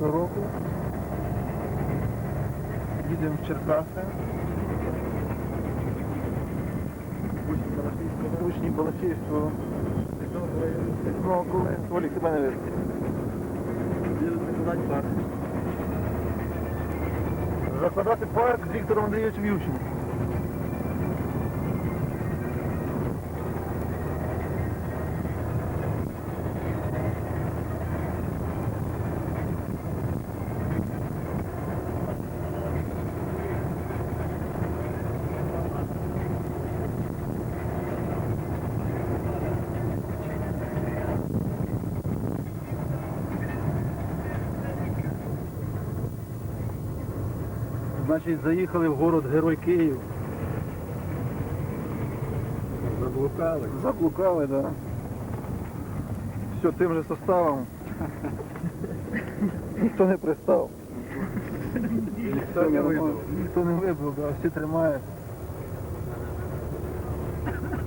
року. Їдемо в Черкаси. Учні Балашівського. Коли Олік тебе не видно. Закладати парк з Віктором Андрійовичем Ющенко. Значить, заїхали в город Герой Київ. Заблукали. Заблукали, да. Все тим же составом. Ніхто не пристав. Ніхто не вибив. Ніхто не вибив, да, всі тримають.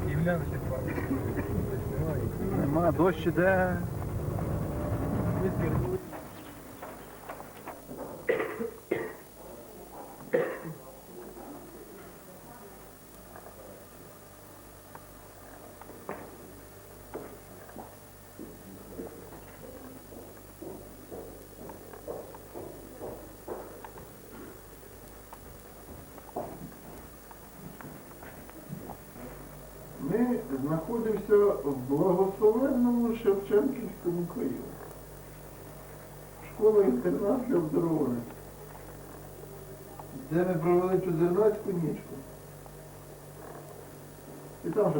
Київлян ще Нема, дощ іде. Ми знаходимося в благословенному Шевченківському Києві. Школа-інтернат для оздоровлених, де ми провели чудернацьку нічку. І там же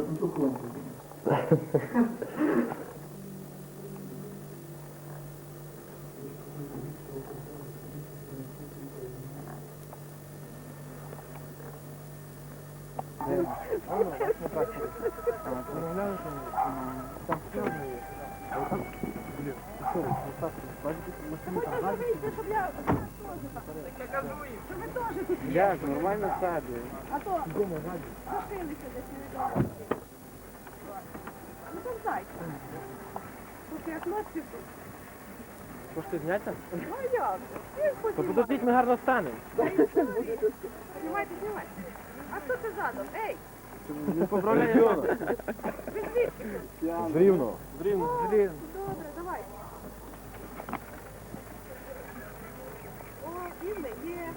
протокол буде. Як, нормально саді. А то лишилися десь невідомо. Ну там зайця. Тут як хлопці. Хочете зняти? Ну а як? же? То подождіть, ми гарно станемо. Знімайте, знімайте. А хто це задом? Ей, Не поправляємо. ви звідки? З Рівного. О, Добре, давай. О, вільне є.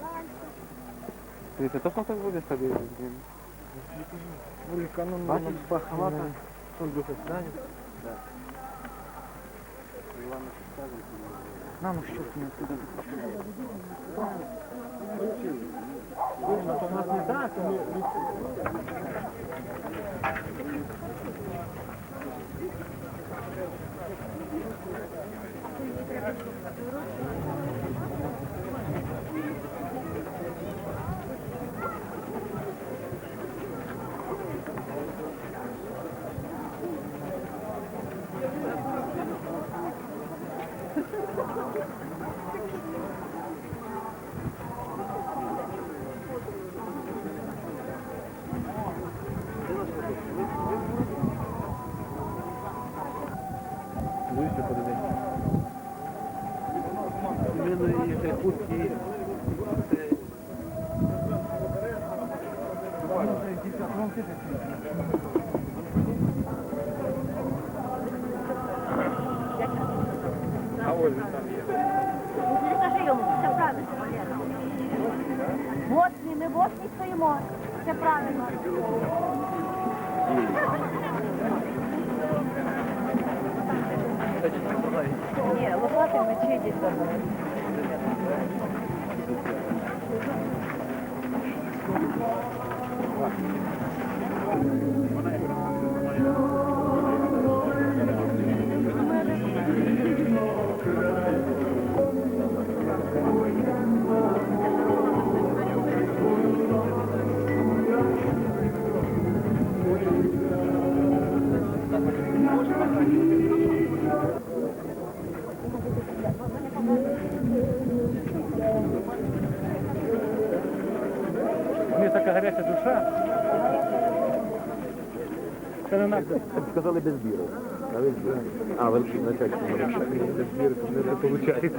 Дальше. Дивіться, то так буде собі. Бачиш, халата. Що, духа станет? На, ну що ти туди? У нас не так, то ми... Ближче Моцні, стоїмо. Це правильно. Ні, лопати мечі десь Thank У не надо. Сказали без біру. А він а, великий начальник. Збір не виходить.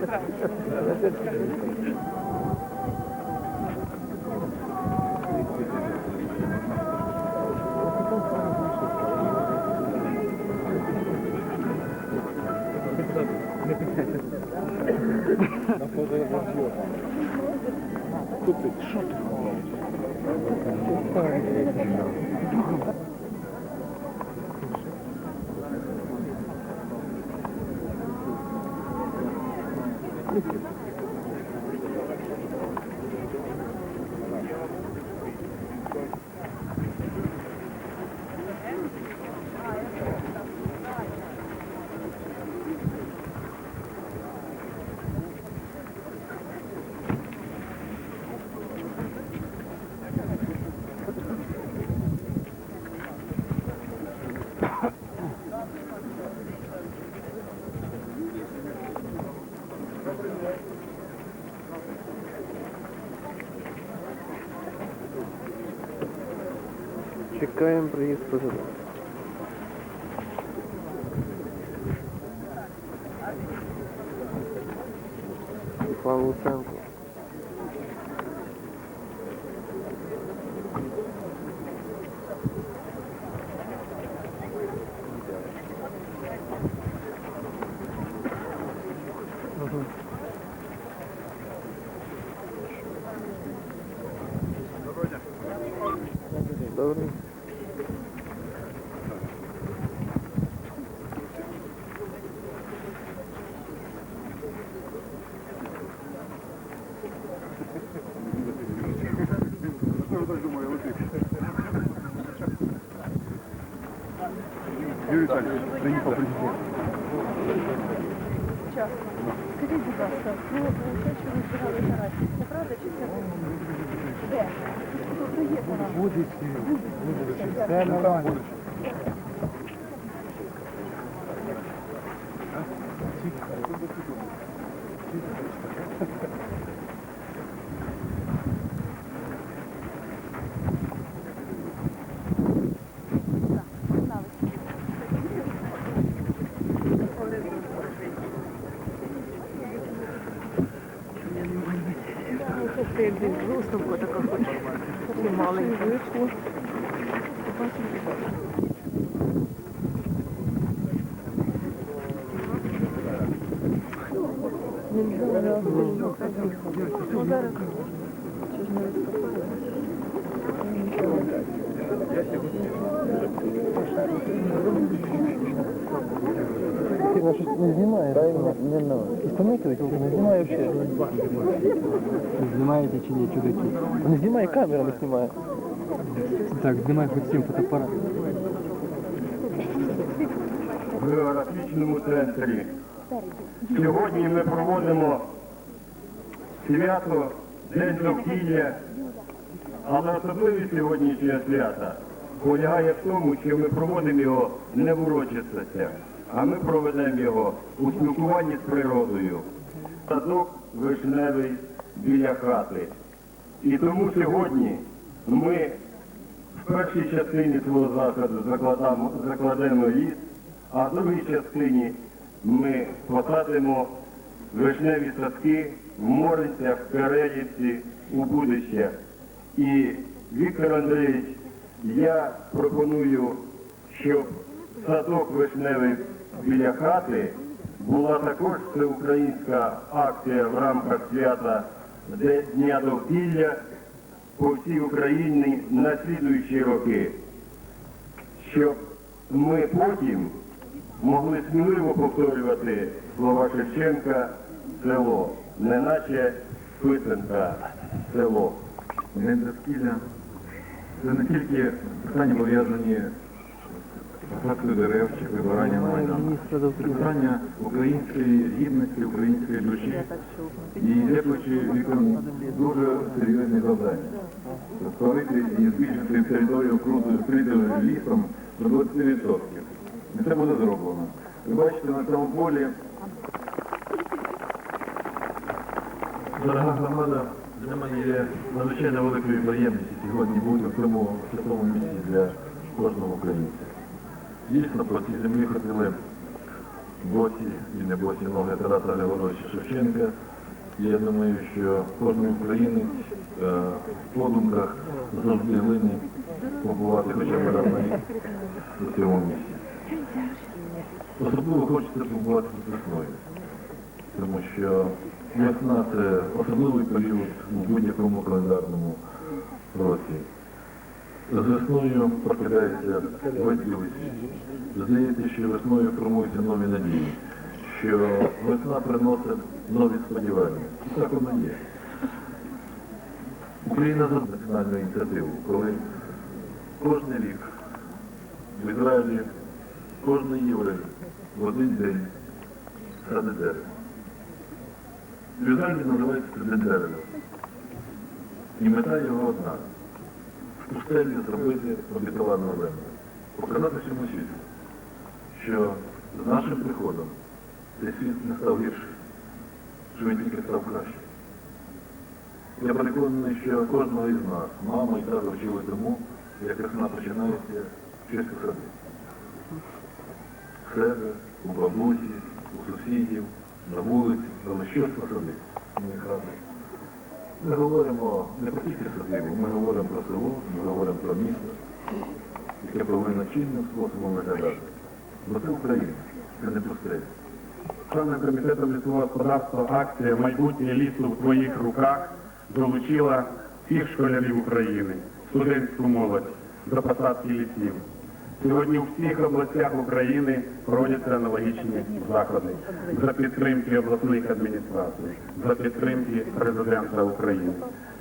Чекаємо приїзд президента. Пан Луценко. Юрій Віталійович, приїхав президент. Скажіть, будь ласка, ну те, що ви збирали зараз, це правда чи це де? Тут є вона. Це на там буде. Це виставку така хоче. Таку маленьку. Ти нас щось не знімає? Не, не, не. Істомитель не знімає взагалі. Знімаєте чи ні, чудаки? Не знімає, камера не знімає. Так, знімай хоч сім фотоапарат. в географічному центрі. Сьогодні ми проводимо свято День довкілля, але особливість сьогоднішнього свята полягає в тому, що ми проводимо його не в урочистостях, а ми проведемо його у спілкуванні з природою. Садок вишневий біля хати. І тому сьогодні ми в першій частині свого заходу закладемо, закладемо ліс, а в другій частині ми посадимо вишневі садки в Моринцях, в Переївці, у Будищах. І Віктор Андрійович, я пропоную, щоб садок вишневий біля хати була також всеукраїнська акція в рамках свята Дня довкілля по всій Україні на слідуючі роки, щоб ми потім могли сміливо повторювати слова Шевченка село, неначе писанка село. День довкілля це не тільки питання пов'язані посадкою дерев чи прибиранням майна. Української гідності, української душі. І дякуючи віком дуже серйозні завдання. Створити і збільшити територію округу вкритою лісом до 20%. І це буде зроблено. Ви бачите на цьому полі Дорога громада, для мене є надзвичайно великою приємністю сьогодні бути в цьому святому місці для кожного українця. Дійсно, по цій землі ходили босі і не босі ноги Тараса Григоровича Шевченка. І я думаю, що кожен українець е, в подумках завжди винен побувати хоча б раз на цьому місці. Особливо хочеться побувати тут весною, тому що весна це особливий період у будь-якому календарному році. З весною білий світ. Здається, що весною формуються нові надії, що весна приносить нові сподівання. І так воно є. Україна за національну ініціативу, коли кожен рік в Ізраїлі кожен єврей в один день саде дерево. В Ізраїлі називається день. І мета його одна в пустелі зробити обітовану землю. Показати всьому світу, що з нашим приходом цей світ не став гірший, що він тільки став кращим. Я переконаний, що кожного із нас, мама і тато вчили тому, як весна починається, щось посадити. В себе, у бабусі, у сусідів, на вулиці, але щось посадити. Не хати. Ми говоримо не про тільки садибу, ми говоримо про село, ми говоримо про місто, яке повинно чинним способом виглядати. Бо це Україна, це не пустеля. Членом комітету лісового господарства акція Майбутнє лісу в твоїх руках долучила всіх школярів України, студентську молодь до посадки лісів. Сьогодні у всіх областях України проводяться аналогічні заходи за підтримки обласних адміністрацій, за підтримки президента України.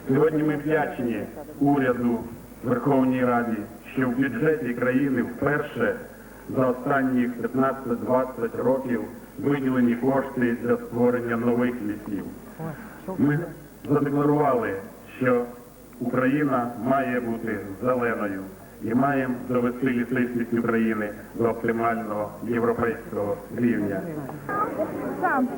Сьогодні ми вдячні уряду Верховній Раді, що в бюджеті країни вперше за останні 15-20 років виділені кошти для створення нових лісів. Ми задекларували, що Україна має бути зеленою і маємо довести лісистість України до оптимального європейського рівня. Президент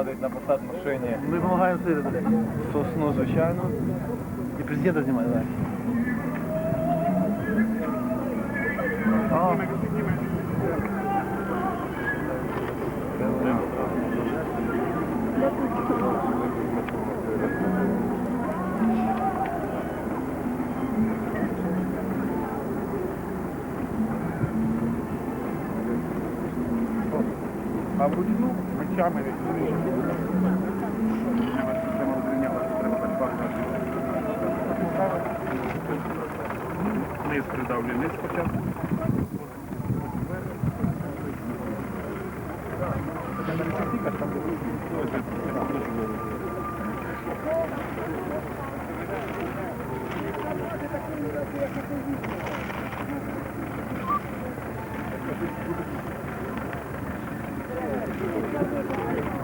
садить на посад машині. Ми допомагаємо сидити. Сосну, звичайно. І президента знімає, так. А. А ключами відповідно. Низ придавлю, низ спочатку. Thank you. Thank you.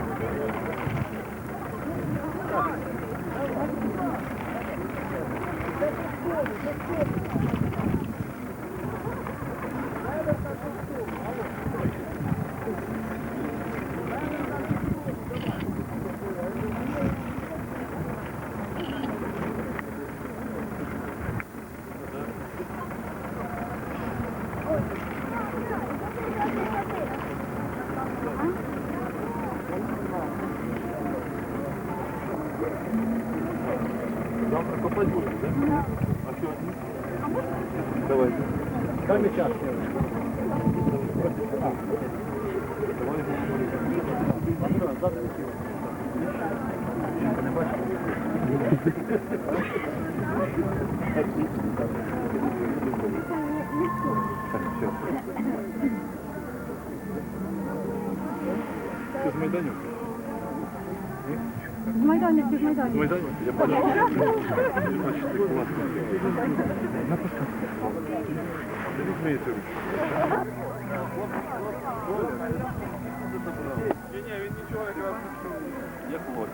Дай мені час. Це з Майданів? З майданівки, з майданівки. Майданів? Я бачу. Я бачу, ти класно. Візьміться. Ні, ні, він нічого якраз як лось.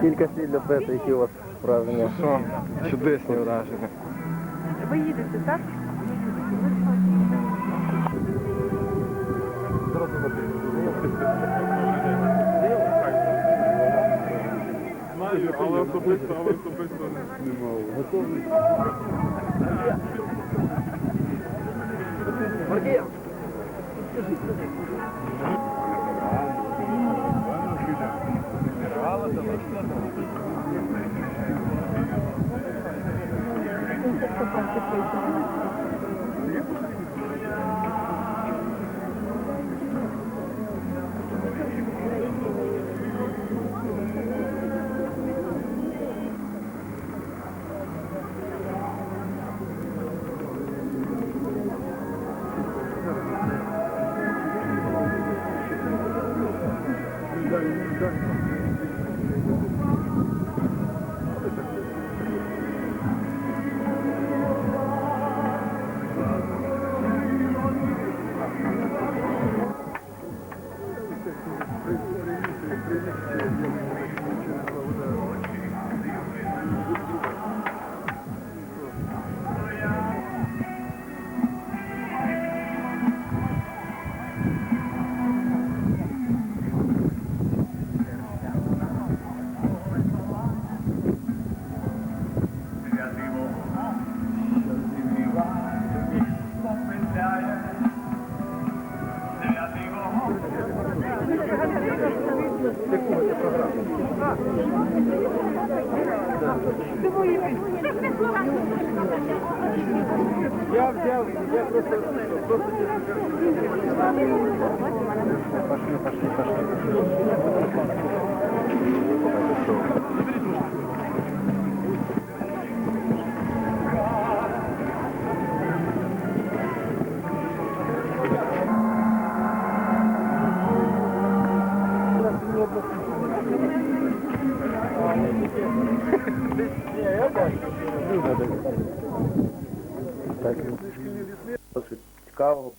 Кілька слів для Петра, які у вас враження? Що? Чудесні враження. Ви їдете, так? Але особисто, але особисто не мав. Готовий. Я взял, я просто, просто Пошли, пошли, пошли.